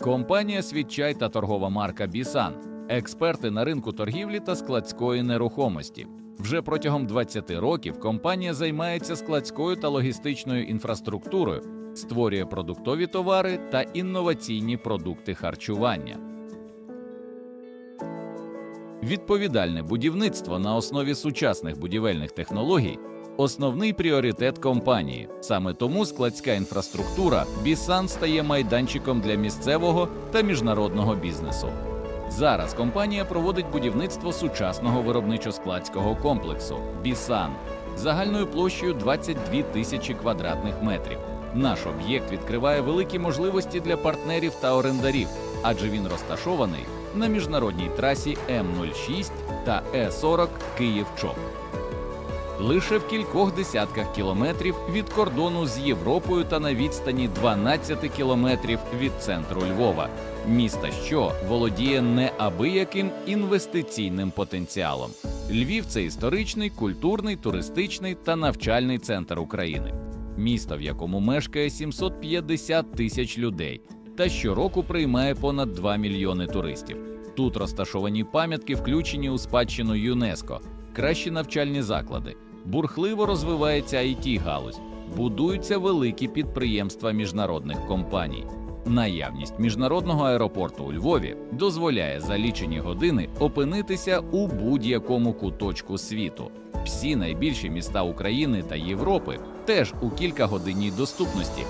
Компанія Світчай та торгова марка Бісан, експерти на ринку торгівлі та складської нерухомості. Вже протягом 20 років компанія займається складською та логістичною інфраструктурою, створює продуктові товари та інноваційні продукти харчування. Відповідальне будівництво на основі сучасних будівельних технологій основний пріоритет компанії. Саме тому складська інфраструктура Бісан стає майданчиком для місцевого та міжнародного бізнесу. Зараз компанія проводить будівництво сучасного виробничо-складського комплексу Бісан загальною площею 22 тисячі квадратних метрів. Наш об'єкт відкриває великі можливості для партнерів та орендарів, адже він розташований на міжнародній трасі М06 та Е40 Київ-Чоп. Лише в кількох десятках кілометрів від кордону з Європою та на відстані 12 кілометрів від центру Львова, міста, що володіє неабияким інвестиційним потенціалом. Львів це історичний, культурний, туристичний та навчальний центр України, місто, в якому мешкає 750 тисяч людей, та щороку приймає понад 2 мільйони туристів. Тут розташовані пам'ятки, включені у спадщину ЮНЕСКО, кращі навчальні заклади, бурхливо розвивається it галузь, будуються великі підприємства міжнародних компаній. Наявність міжнародного аеропорту у Львові дозволяє за лічені години опинитися у будь-якому куточку світу. Всі найбільші міста України та Європи теж у кількагодинній доступності.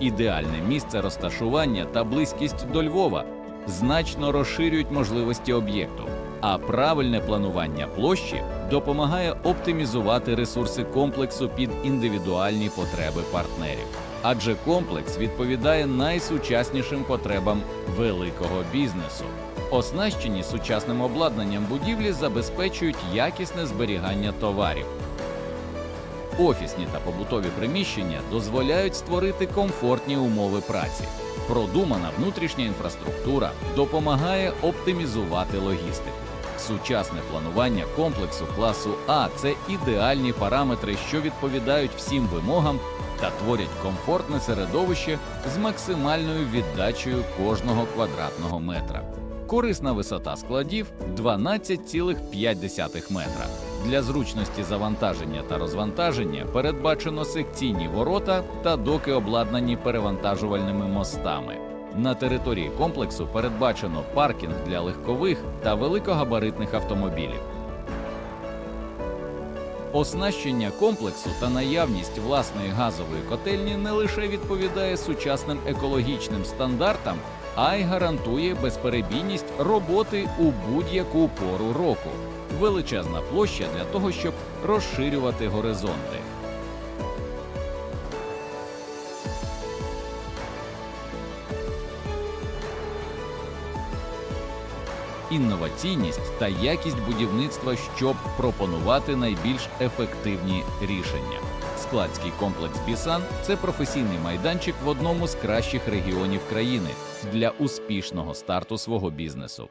Ідеальне місце розташування та близькість до Львова значно розширюють можливості об'єкту, а правильне планування площі допомагає оптимізувати ресурси комплексу під індивідуальні потреби партнерів. Адже комплекс відповідає найсучаснішим потребам великого бізнесу. Оснащені сучасним обладнанням будівлі забезпечують якісне зберігання товарів. Офісні та побутові приміщення дозволяють створити комфортні умови праці. Продумана внутрішня інфраструктура допомагає оптимізувати логістику. Сучасне планування комплексу класу А це ідеальні параметри, що відповідають всім вимогам та творять комфортне середовище з максимальною віддачею кожного квадратного метра. Корисна висота складів 12,5 метра. Для зручності завантаження та розвантаження передбачено секційні ворота та доки обладнані перевантажувальними мостами. На території комплексу передбачено паркінг для легкових та великогабаритних автомобілів. Оснащення комплексу та наявність власної газової котельні не лише відповідає сучасним екологічним стандартам, а й гарантує безперебійність роботи у будь-яку пору року. Величезна площа для того, щоб розширювати горизонти. Інноваційність та якість будівництва, щоб пропонувати найбільш ефективні рішення. Складський комплекс Бісан це професійний майданчик в одному з кращих регіонів країни для успішного старту свого бізнесу.